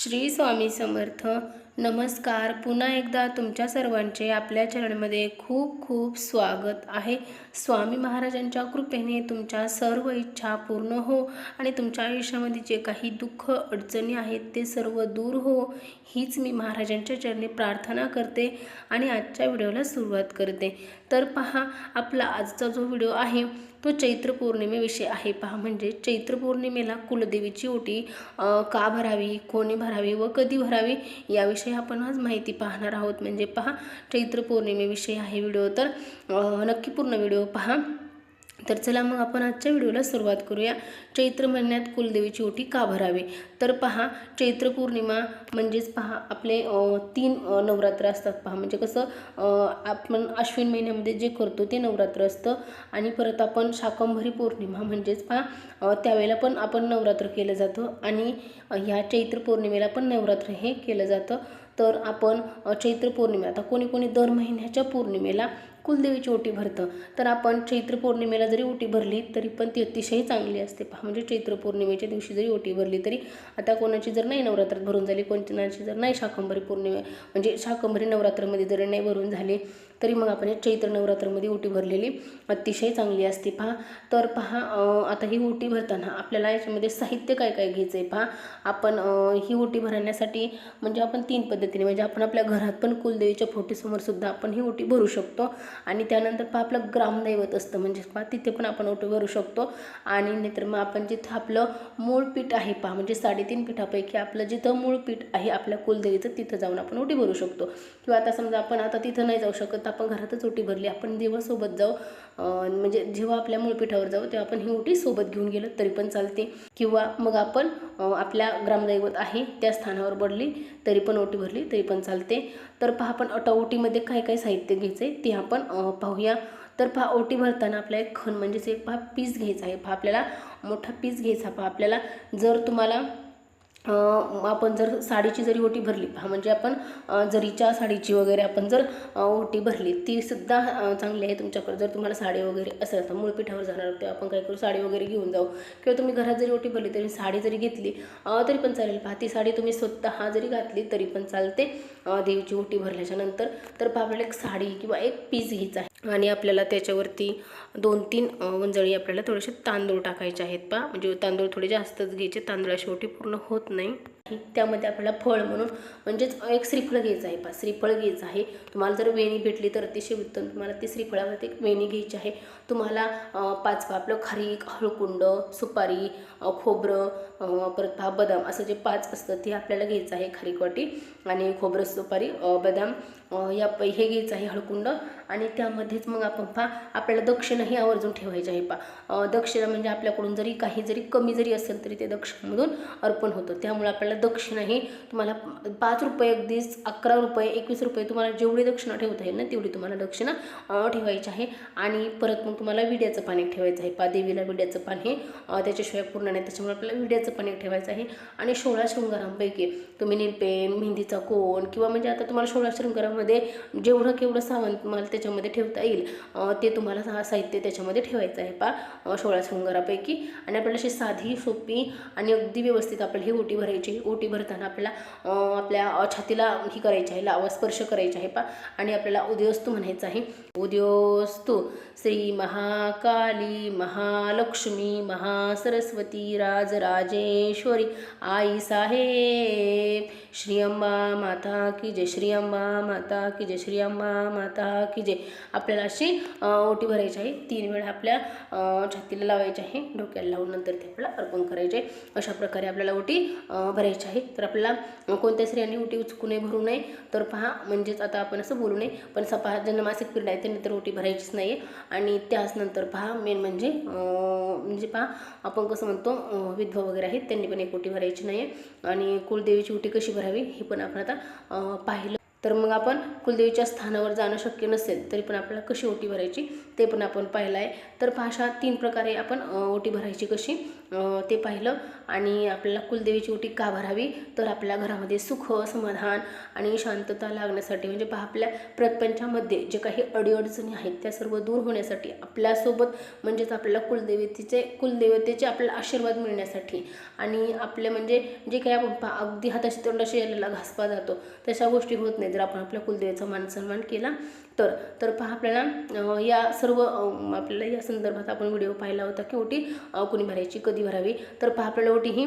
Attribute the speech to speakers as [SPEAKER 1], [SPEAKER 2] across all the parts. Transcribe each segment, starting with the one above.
[SPEAKER 1] श्री स्वामी समर्थ. नमस्कार. पुन्हा एकदा तुमच्या सर्वांचे आपल्या चरणमध्ये खूप खूप स्वागत आहे. स्वामी महाराजांच्या कृपेने तुमच्या सर्व इच्छा पूर्ण हो आणि तुमच्या आयुष्यामध्ये जे काही दुःख अडचणी आहेत ते सर्व दूर हो हीच मी महाराजांच्या चरणी प्रार्थना करते आणि आजच्या व्हिडिओला सुरुवात करते. तर पहा आपला आजचा जो व्हिडिओ आहे तो चैत्र पौर्णिमेविषयी आहे. पहा म्हणजे चैत्र पौर्णिमेला कुलदेवीची ओटी का भरावी कोणी भरावी व कधी भरावी याविषयी आपण आज माहिती पाहणार आहोत. म्हणजे पहा चैत्र पौर्णिमेविषयी आहे व्हिडिओ. तर नक्की पूर्ण व्हिडिओ पहा. तर चला मग आपण आजच्या व्हिडिओला सुरुवात करूया. चैत्र महिन्यात कुलदेवीची ओटी का भरावी? तर पहा चैत्र पौर्णिमा म्हणजेच पहा आपले तीन नवरात्र असतात पहा. म्हणजे कसं आपण अश्विन महिन्यामध्ये जे करतो ते नवरात्र असतं. आणि परत आपण शाकंभरी पौर्णिमा म्हणजेच पहा त्यावेळेला पण आपण नवरात्र केलं जातं. आणि ह्या चैत्र पौर्णिमेला पण नवरात्र हे केलं जातं. तर आपण चैत्र पौर्णिमा आता कोणी कोणी दर महिन्याच्या पौर्णिमेला कुलदेवीची ओटी भरतं. तर आपण चैत्र पौर्णिमेला जरी ओटी भरली तरी पण ती अतिशय चांगली असते. पहा म्हणजे चैत्र पौर्णिमेच्या दिवशी जरी ओटी भरली तरी आता कोणाची जर नाही नवरात्रात भरून झाली कोणाची जर नाही शाकंभरी पौर्णिमे म्हणजे शाकंभरी नवरात्रामध्ये जरी नाही भरून झाली तरी मग आपण या चैत्र नवरात्रामध्ये ओटी भरलेली अतिशय चांगली असते. पहा तर पहा आता ही ओटी भरताना आपल्याला याच्यामध्ये साहित्य काय काय घ्यायचं आहे पहा. आपण ही ओटी भरण्यासाठी म्हणजे आपण तीन पद्धतीने म्हणजे आपण आपल्या घरात पण कुलदेवीच्या फोटीसमोर सुद्धा आपण ही ओटी भरू शकतो. आणि त्यानंतर पहा आपलं ग्रामदैवत असतं म्हणजे पहा तिथे पण आपण ओटी भरू शकतो. आणि नाहीतर मग आपण जिथं आपलं मूळ पीठ आहे पहा म्हणजे साडेतीन पीठापैकी आपलं जिथं मूळ पीठ आहे आपल्या कुलदेवीचं तिथं जाऊन आपण ओटी भरू शकतो. किंवा आता समजा आपण आता तिथं नाही जाऊ शकत आता आपण घरातच ओटी भरली आपण जेव्हा सोबत जाऊ म्हणजे जेव्हा आपल्या मूळपीठावर जाऊ तेव्हा आपण ही ओटी सोबत घेऊन गेलो तरी पण चालते. किंवा मग आपण आपल्या ग्रामदैवत आहे त्या स्थानावर बडली तरी पण ओटी भरली तरी पण चालते. तर पहा आपण अटा ओटीमध्ये काय काय साहित्य घ्यायचं आहे ते आपण पाहूया. तर पहा ओटी भरताना आपल्या एक खण म्हणजेच एक पहा पीस घ्यायचा आहे. पहा आपल्याला मोठा पीस घ्यायचा पहा आपल्याला जर तुम्हाला आपण जर साडीची जरी ओटी भरली हा म्हणजे आपण जरीच्या साडीची वगैरे आपण जर ओटी भरली ती सुद्धा चांगली आहे तुमच्याकडे. जर तुम्हाला साडी वगैरे असेल तर मूळपीठावर जाणार तेव्हा आपण काय करू साडी वगैरे घेऊन जाऊ. किंवा तुम्ही घरात जरी ओटी भरली तरी साडी जरी घेतली तरी पण चालेल. पहा ती साडी तुम्ही स्वतः जरी घातली तरी पण चालते देवीची ओटी भरल्याच्या नंतर तर आपल्याला एक साडी किंवा एक पीस घ्यायचा आहे. आणि आपल्याला त्याच्यावरती दोन तीन वंजळी आपल्याला थोडेसे तांदूळ टाकायचे आहेत पहा. म्हणजे तांदूळ थोडे जास्तच घ्यायचे तांदळाची ओटी पूर्ण होत नाही नाही. त्यामध्ये आपल्याला फळ म्हणून म्हणजेच एक श्रीफळ घ्यायचं आहे. पा श्रीफळ घ्यायचं आहे. तुम्हाला जर वेणी भेटली तर अतिशय उत्तम. तुम्हाला ती श्रीफळावरती एक वेणी घ्यायची आहे. तुम्हाला अं, पाच आपलं खारीक हळकुंड सुपारी खोबरं परत बदाम असं जे पाच असतं ते आपल्याला घ्यायचं आहे खारीक वाटी आणि खोबरं सुपारी बदाम या प- हे घ्यायचं आहे हळकुंड. आणि त्यामध्येच मग आपण पहा आपल्याला दक्षिणाही आवर्जून ठेवायची आहे पहा. दक्षिणा म्हणजे आपल्याकडून जरी काही जरी कमी जरी असेल तरी ते दक्षिणामधून अर्पण होतं. त्यामुळे आपल्याला दक्षिणाही तुम्हाला पाच रुपये अगदीच अकरा रुपये एकवीस रुपये तुम्हाला जेवढी दक्षिणा ठेवता येईल ना तेवढी तुम्हाला दक्षिणा ठेवायची आहे. आणि परत मग तुम्हाला विड्याचं पाणी ठेवायचं आहे पा देवीला विड्याचं पाणी त्याच्याशिवाय पूर्ण नाही. त्याच्यामुळे आपल्याला विड्याचं पाणी ठेवायचं आहे. आणि सोळा शृंगारांपैकी तुम्ही निरपेन मेहंदीचा कोण किंवा म्हणजे आता तुम्हाला सोळा शृंगारामध्ये जेवढं केवढं सामान तुम्हाला त्याच्यामध्ये ठेवता येईल ते तुम्हाला हा साहित्य त्याच्यामध्ये ठेवायचं आहे पा सोळा शृंगारापैकी. आणि आपल्याला अशी साधी सोपी आणि अगदी व्यवस्थित आपल्याला ही ओटी भरायची ओटी भरताना आपल्याला आपल्या छातीला ही करायची आहे लावा स्पर्श करायचा आहे पा आणि आपल्याला उदयोस्तू म्हणायचं आहे. उदयोस्तू श्री महाकाली महालक्ष्मी महासरस्वती राजराजेश्वरी आई साहेब श्री अंबा माता की जय श्री अंबा माता की जय श्री अंबा माता की जय आपल्याला अशी ओटी भरायची आहे. तीन वेळा आपल्या छातीला लावायची आहे. डोक्याला लावून नंतर ते आपल्याला अर्पण करायचे. आहे अशा प्रकारे आपल्याला ओटी भरायची आहे. तर आपल्याला कोणत्या स्त्रियांनी ओटी उचकू नये भरू नये तर पहा म्हणजेच आता आपण असं बोलू नये पण सपा ज्यांना मासिक पिरियड आहे त्यांनी तर ओटी भरायचीच नाही आहे आणि त्याच नंतर पहा मेन म्हणजे म्हणजे पहा आपण कसं म्हणतो विधवा वगैरे आहेत त्यांनी पण एक ओटी भरायची नाही आहे आणि कुलदेवीची ओटी कशी भरावी हे पण आपण आता पाहिलं तर मग आपण कुलदेवीच्या स्थानावर जाणं शक्य नसेल तरी पण आपल्याला कशी ओटी भरायची ते पण आपण पाहिलं आहे तर भाषा तीन प्रकारे आपण ओटी भरायची कशी ते पाहिलं. आणि आपल्याला कुलदेवीची ओटी का भरावी? तर आपल्या घरामध्ये सुख समाधान आणि शांतता लागण्यासाठी म्हणजे पहा आपल्या प्रपंचामध्ये जे काही अडीअडचणी आहेत त्या सर्व दूर होण्यासाठी आपल्यासोबत म्हणजेच आपल्याला कुलदेवतेचे कुलदेवतेचे आपल्याला आशीर्वाद मिळण्यासाठी आणि आपल्या म्हणजे जे काही आपण अगदी हाताशी तोंडाशी यायला घासपा जातो तशा गोष्टी होत नाही जर आपण आपल्या कुलदेवीचा मान सन्मान केला तर तर पहा आपल्याला या सर्व आपल्याला या संदर्भात आपण व्हिडिओ पाहिला होता की ओटी कुणी भरायची कधी भरावी? तर पहा आपल्याला ओटी ही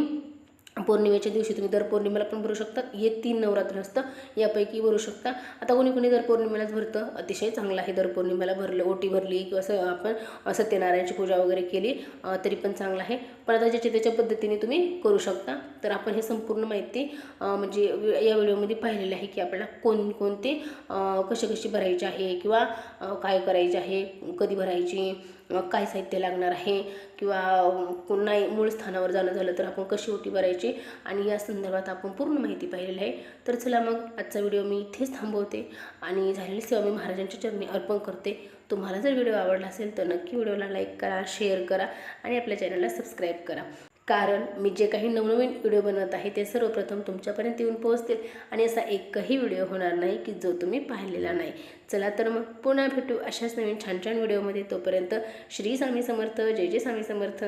[SPEAKER 1] पौर्णिमेच्या दिवशी तुम्ही दर पौर्णिमेला पण भरू शकता. हे तीन नवरात्र असतं यापैकी भरू शकता. आता कोणी कोणी दर पौर्णिमेलाच भरतं. अतिशय चांगलं आहे दर पौर्णिमेला भरलं ओटी भरली किंवा असं आपण सत्यनारायणची पूजा वगैरे केली तरी पण चांगलं आहे. पण आता ज्याच्या त्याच्या पद्धतीने तुम्ही करू शकता. तर आपण हे संपूर्ण माहिती म्हणजे या व्हिडिओमध्ये पाहिलेली आहे की आपल्याला कोणकोणते अं, कशी कशी भरायची आहे किंवा काय करायचे आहे कधी भरायची काय साहित्य लागणार आहे किंवा अं, नाही मूळ स्थानावर जाणं झालं तर आपण कशी ओटी भरायची? आणि या संदर्भात आपण पूर्ण माहिती पाहिलेली आहे. तर चला मग आजचा व्हिडिओ मी इथेच थांबवते आणि झालेली सेवा मी महाराजांच्या चरणी अर्पण करते. तुम्हाला जर व्हिडिओ आवडला असेल तर नक्की व्हिडिओला लाईक करा शेअर करा आणि आपल्या चॅनलला सबस्क्राईब करा. कारण मी जे काही नवनवीन व्हिडिओ बनवत आहे ते सर्वप्रथम तुमच्यापर्यंत येऊन पोहोचतील आणि असा एकही व्हिडिओ होणार नाही की जो तुम्ही पाहिलेला नाही. चला तर मग पुन्हा भेटू अशाच नवीन छान छान व्हिडिओमध्ये. तोपर्यंत श्री स्वामी समर्थ जय जय स्वामी समर्थ.